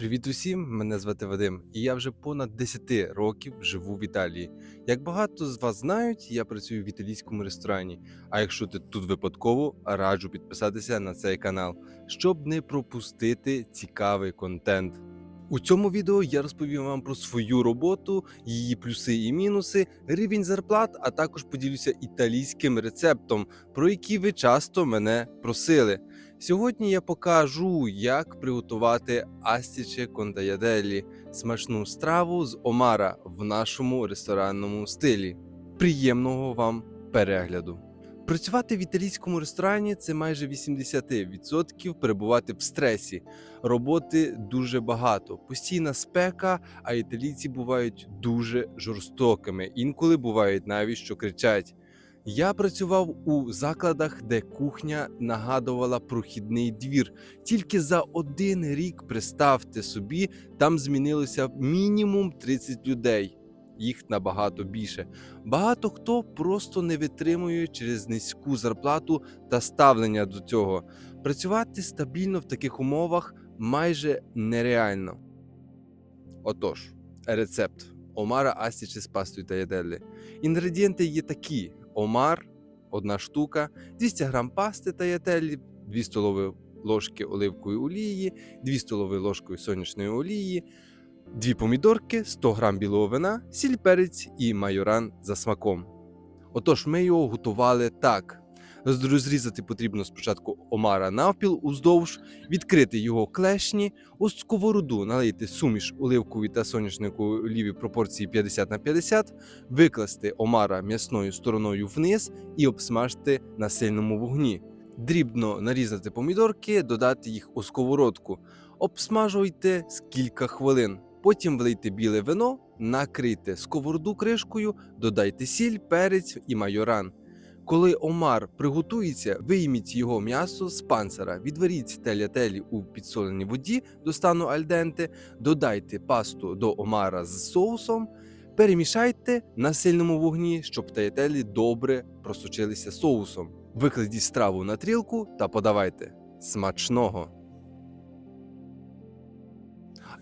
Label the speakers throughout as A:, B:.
A: Привіт усім! Мене звати Вадим, і я вже понад 10 років живу в Італії. Як багато з вас знають, я працюю в італійському ресторані. А якщо ти тут випадково, раджу підписатися на цей канал, щоб не пропустити цікавий контент. У цьому відео я розповім вам про свою роботу, її плюси і мінуси, рівень зарплат, а також поділюся італійським рецептом, про який ви часто мене просили. Сьогодні я покажу, як приготувати астіче контаяделі – смачну страву з омара в нашому ресторанному стилі. Приємного вам перегляду! Працювати в італійському ресторані це майже 80% перебувати в стресі. Роботи дуже багато, постійна спека, а італійці бувають дуже жорстокими. Інколи бувають навіть що кричать. Я працював у закладах, де кухня нагадувала прохідний двір. Тільки за один рік представте собі, там змінилося мінімум 30 людей. Їх набагато більше. Багато хто просто не витримує через низьку зарплату та ставлення до цього. Працювати стабільно в таких умовах майже нереально. Отож, рецепт омара астіче з пастою та яделі. Інгредієнти є такі: омар, одна штука, 200 грам пасти та ятелі, 2 столові ложки оливкової олії, 2 столові ложки сонячної олії, 2 помідорки, 100 грам білого вина, сіль перець і майоран за смаком. Отож, ми його готували так. Розрізати потрібно спочатку омара навпіл уздовж, відкрити його клешні, у сковороду налити суміш оливкової та сонячної олії пропорції 50 на 50, викласти омара м'ясною стороною вниз і обсмажити на сильному вогні. Дрібно нарізати помідорки, додати їх у сковородку. Обсмажуйте з кілька хвилин. Потім влийте біле вино, накрийте сковороду кришкою, додайте сіль, перець і майоран. Коли омар приготується, вийміть його м'ясо з панцира, відваріть телятелі у підсоленій воді до стану альденте, додайте пасту до омара з соусом, перемішайте на сильному вогні, щоб таятелі добре просочилися соусом. Викладіть страву на трілку та подавайте. Смачного!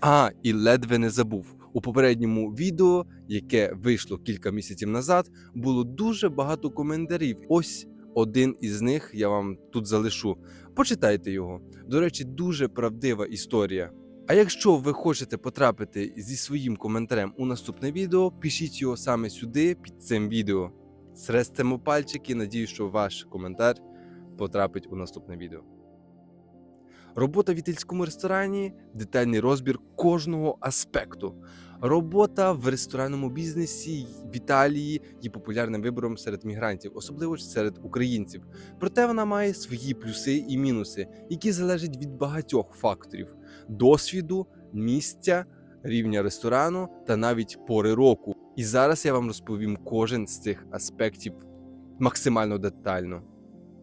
A: А, і ледве не забув. У попередньому відео, яке вийшло кілька місяців назад, було дуже багато коментарів. Ось один із них я вам тут залишу. Почитайте його. До речі, дуже правдива історія. А якщо ви хочете потрапити зі своїм коментарем у наступне відео, пишіть його саме сюди під цим відео. Срестимо пальчики, надію, що ваш коментар потрапить у наступне відео. Робота в італьському ресторані детальний розбір кожного аспекту. Робота в ресторанному бізнесі в Італії є популярним вибором серед мігрантів, особливо серед українців. Проте вона має свої плюси і мінуси, які залежать від багатьох факторів: досвіду, місця, рівня ресторану та навіть пори року. І зараз я вам розповім кожен з цих аспектів максимально детально.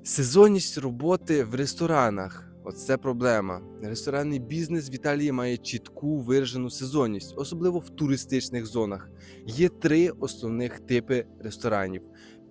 A: Сезонність роботи в ресторанах. Оце проблема. Ресторанний бізнес в Італії має чітку виражену сезонність, особливо в туристичних зонах. Є три основних типи ресторанів.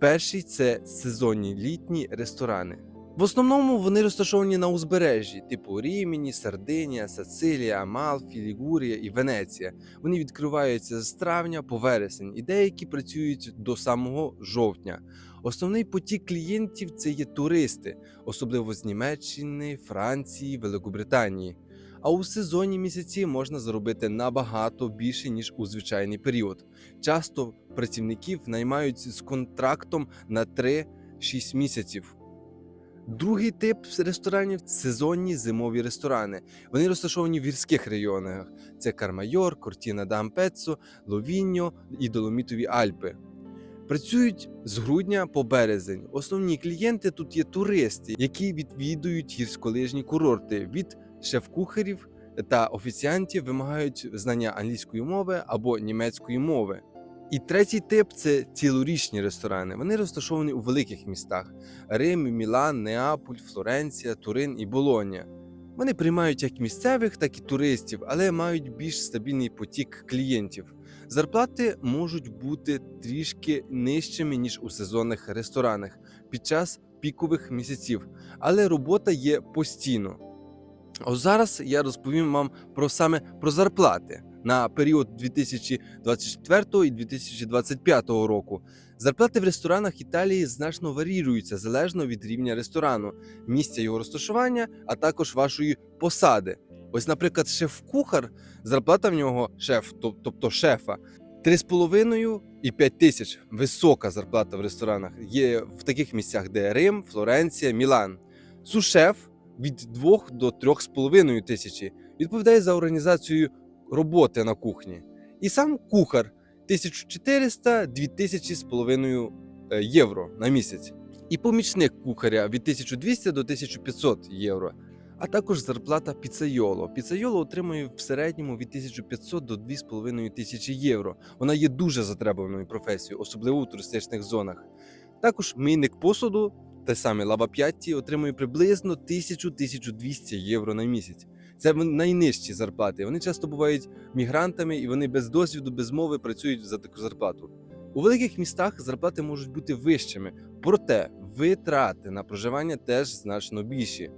A: Перший це сезонні літні ресторани. В основному вони розташовані на узбережжі, типу Рімені, Сардинія, Сицилія, Амалфі, Лігурія і Венеція. Вони відкриваються з травня по вересень, і деякі працюють до самого жовтня. Основний потік клієнтів це є туристи, особливо з Німеччини, Франції, Великобританії. А у сезонні місяці можна заробити набагато більше ніж у звичайний період. Часто працівників наймають з контрактом на 3-6 місяців. Другий тип ресторанів сезонні зимові ресторани. Вони розташовані в гірських районах: це Кармайор, Кортіна d'Ampezzo, Ловіньо і Доломітові Альпи. Працюють з грудня по березень. Основні клієнти тут є туристи, які відвідують гірськолижні курорти. Від шеф-кухарів та офіціантів вимагають знання англійської мови або німецької мови. І третій тип це цілорічні ресторани. Вони розташовані у великих містах: Рим, Мілан, Неаполь, Флоренція, Турин і Болонія. Вони приймають як місцевих, так і туристів, але мають більш стабільний потік клієнтів. Зарплати можуть бути трішки нижчими ніж у сезонних ресторанах під час пікових місяців, але робота є постійно. Ось зараз я розповім вам про саме про зарплати на період 2024 і 2025 року. Зарплати в ресторанах Італії значно варіюються залежно від рівня ресторану, місця його розташування, а також вашої посади. Ось, наприклад, шеф-кухар, зарплата в нього шеф, тобто шефа, 3,5 і 5 тисяч. Висока зарплата в ресторанах. Є в таких місцях, де Рим, Флоренція, Мілан. Сушеф від 2 до 3,5 тисячі відповідає за організацію роботи на кухні. І сам кухар 1400-2000 з половиною е, євро на місяць. І помічник кухаря від 1200 до 1500 євро. А також зарплата піцайоло. Піцайоло отримує в середньому від 1500 до 2500 євро. Вона є дуже затребуваною професією, особливо у туристичних зонах. Також мийник посуду, те саме Лава П'ятті, отримує приблизно 1000-1200 євро на місяць. Це найнижчі зарплати. Вони часто бувають мігрантами і вони без досвіду, без мови працюють за таку зарплату. У великих містах зарплати можуть бути вищими, проте витрати на проживання теж значно більші.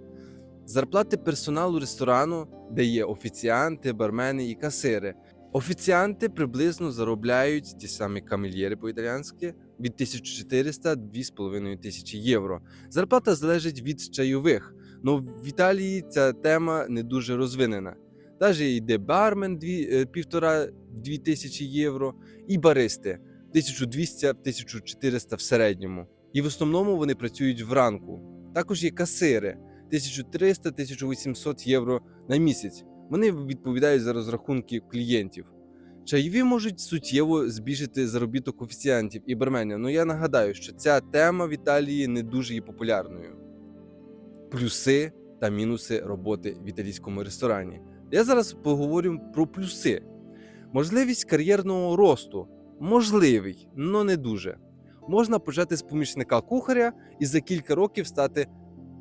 A: Зарплати персоналу ресторану, де є офіціанти, бармени і касири. Офіціанти приблизно заробляють ті самі камельєри по-італіянськи від 1400 2,5 тисячі євро. Зарплата залежить від чайових. Ну в Італії ця тема не дуже розвинена. Навіть йде бармен е, півтора-дві тисячі євро, і баристи 1200-1400 в середньому. І в основному вони працюють вранку. Також є касири 1300-1800 євро на місяць. Вони відповідають за розрахунки клієнтів. Чайові можуть суттєво збільшити заробіток офіціантів і барменів. Ну я нагадаю, що ця тема в Італії не дуже є популярною. Плюси та мінуси роботи в італійському ресторані. Я зараз поговорю про плюси. Можливість кар'єрного росту можливий, але не дуже. Можна почати з помічника кухаря і за кілька років стати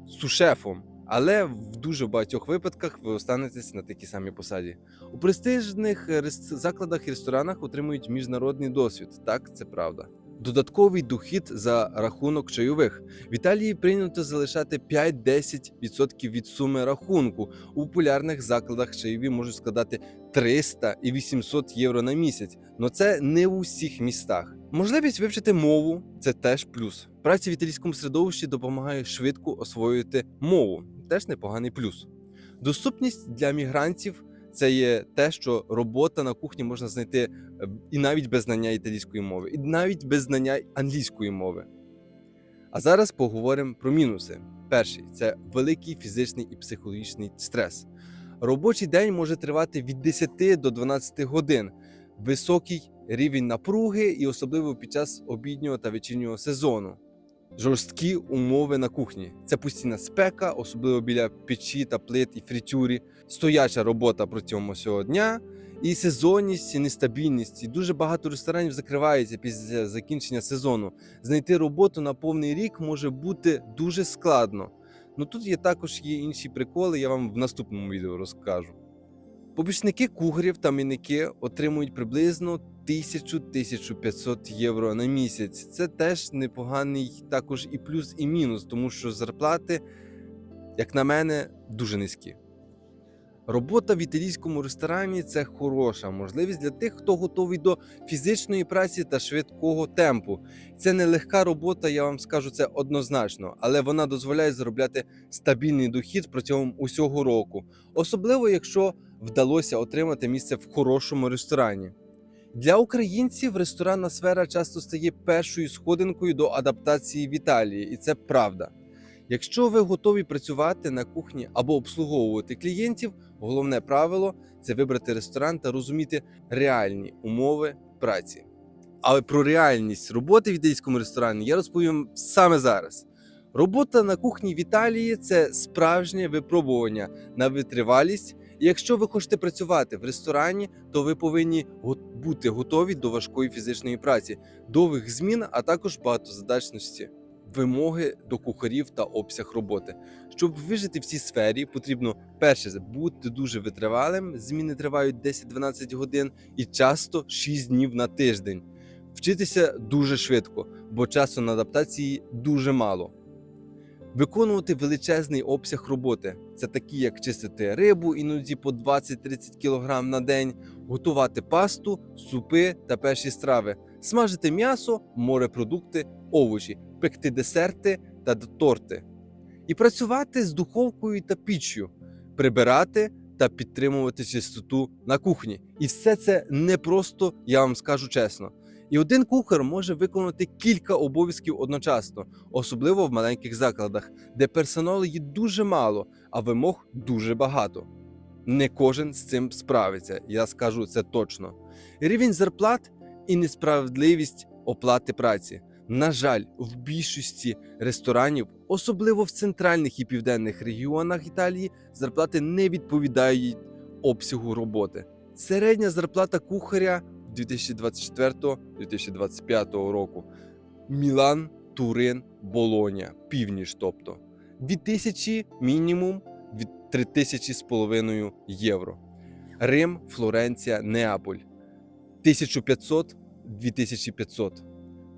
A: сушефом, але в дуже багатьох випадках ви останетесь на такій самій посаді. У престижних закладах і ресторанах отримують міжнародний досвід. Так, це правда. Додатковий дохід за рахунок чайових. В Італії прийнято залишати 5-10% від суми рахунку. У популярних закладах чайові можуть складати 300 і 800 євро на місяць. але це не у всіх містах. Можливість вивчити мову це теж плюс. Праця в італійському середовищі допомагає швидко освоювати мову. Теж непоганий плюс. Доступність для мігрантів це є те, що робота на кухні можна знайти і навіть без знання італійської мови, і навіть без знання англійської мови. А зараз поговоримо про мінуси. Перший це великий фізичний і психологічний стрес. Робочий день може тривати від 10 до 12 годин, високий рівень напруги і особливо під час обіднього та вечірнього сезону. Жорсткі умови на кухні. Це постійна спека, особливо біля печі та плит і фритюрі, стояча робота протягом усього дня, і сезонність, і нестабільність. І дуже багато ресторанів закривається після закінчення сезону. Знайти роботу на повний рік може бути дуже складно. Ну тут є також є інші приколи, я вам в наступному відео розкажу. Побічники кухарів та мінники отримують приблизно 1000-1500 євро на місяць. Це теж непоганий також і плюс, і мінус, тому що зарплати, як на мене, дуже низькі. Робота в італійському ресторані це хороша можливість для тих, хто готовий до фізичної праці та швидкого темпу. Це не легка робота, я вам скажу це однозначно, але вона дозволяє заробляти стабільний дохід протягом усього року, особливо якщо вдалося отримати місце в хорошому ресторані. Для українців ресторанна сфера часто стає першою сходинкою до адаптації в Італії, і це правда. Якщо ви готові працювати на кухні або обслуговувати клієнтів, головне правило це вибрати ресторан та розуміти реальні умови праці. Але про реальність роботи в італійському ресторані я розповім саме зараз. Робота на кухні в Італії це справжнє випробування на витривалість. І якщо ви хочете працювати в ресторані, то ви повинні бути готові до важкої фізичної праці, довгих змін, а також багатозадачності, вимоги до кухарів та обсяг роботи. Щоб вижити в цій сфері, потрібно перше бути дуже витривалим. Зміни тривають 10-12 годин і часто 6 днів на тиждень. Вчитися дуже швидко, бо часу на адаптації дуже мало. виконувати величезний обсяг роботи. Це такі, як чистити рибу, іноді по 20-30 кг на день, готувати пасту, супи та перші страви, смажити м'ясо, морепродукти, овочі, пекти десерти та торти. І працювати з духовкою та піччю, прибирати та підтримувати чистоту на кухні. І все це не просто, я вам скажу чесно. І один кухар може виконати кілька обов'язків одночасно, особливо в маленьких закладах, де персоналу є дуже мало, а вимог дуже багато. Не кожен з цим справиться, я скажу це точно. Рівень зарплат і несправедливість оплати праці. На жаль, в більшості ресторанів, особливо в центральних і південних регіонах Італії, зарплати не відповідають обсягу роботи. Середня зарплата кухаря 2024-2025 року. Мілан, Турин, Болоня, північ, тобто від тисячі мінімум від 3 тисячі з половиною євро. Рим, Флоренція, Неаполь 1500 2500.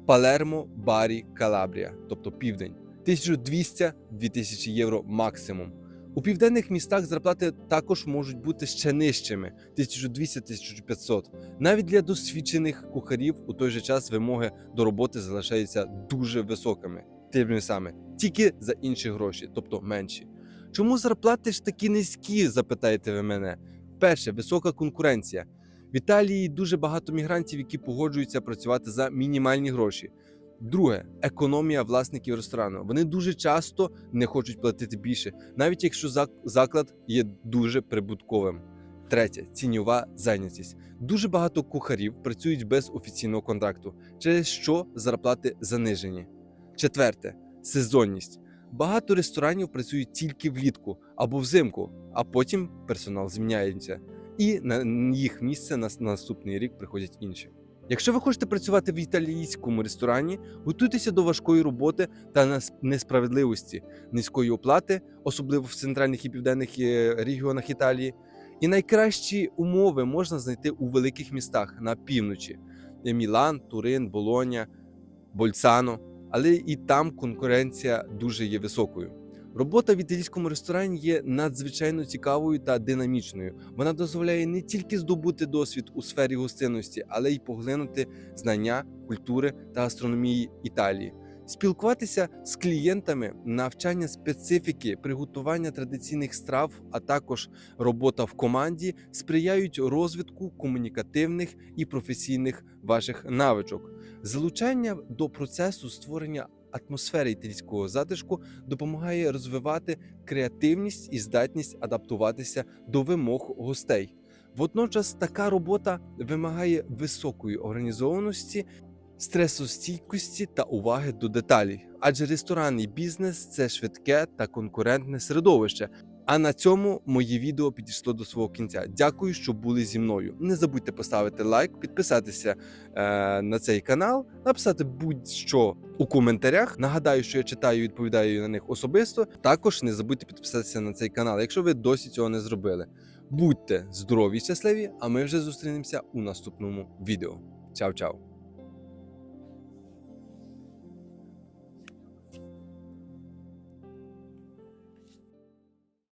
A: Палермо, Барі, Калабрія, тобто південь 1200-2000 євро максимум. У південних містах зарплати також можуть бути ще нижчими 1200-1500. Навіть для досвідчених кухарів у той же час вимоги до роботи залишаються дуже високими, тими саме тільки за інші гроші, тобто менші. Чому зарплати ж такі низькі? Запитаєте ви мене. Перше, висока конкуренція. В Італії дуже багато мігрантів, які погоджуються працювати за мінімальні гроші. Друге, економія власників ресторану. Вони дуже часто не хочуть платити більше, навіть якщо заклад є дуже прибутковим. Третє ціньова зайнятість. Дуже багато кухарів працюють без офіційного контракту, через що зарплати занижені. Четверте сезонність. Багато ресторанів працюють тільки влітку або взимку, а потім персонал зміняється, і на їх місце на наступний рік приходять інші. Якщо ви хочете працювати в італійському ресторані, готуйтеся до важкої роботи та несправедливості, низької оплати, особливо в центральних і південних е, регіонах Італії. І найкращі умови можна знайти у великих містах на півночі: Е, Мілан, Турин, Болоня, Больцано. Але і там конкуренція дуже є високою. Робота в італійському ресторані є надзвичайно цікавою та динамічною. Вона дозволяє не тільки здобути досвід у сфері гостинності, але й поглинути знання, культури та астрономії Італії, спілкуватися з клієнтами, навчання специфіки, приготування традиційних страв, а також робота в команді сприяють розвитку комунікативних і професійних ваших навичок. Залучання до процесу створення атмосфери італійського затишку допомагає розвивати креативність і здатність адаптуватися до вимог гостей. Водночас така робота вимагає високої організованості, стресостійкості та уваги до деталей, адже ресторанний бізнес це швидке та конкурентне середовище. А на цьому моє відео підійшло до свого кінця. Дякую, що були зі мною. Не забудьте поставити лайк, підписатися е, на цей канал, написати будь-що у коментарях. Нагадаю, що я читаю і відповідаю на них особисто. Також не забудьте підписатися на цей канал, якщо ви досі цього не зробили. Будьте здорові і щасливі, а ми вже зустрінемося у наступному відео. Чао-чао!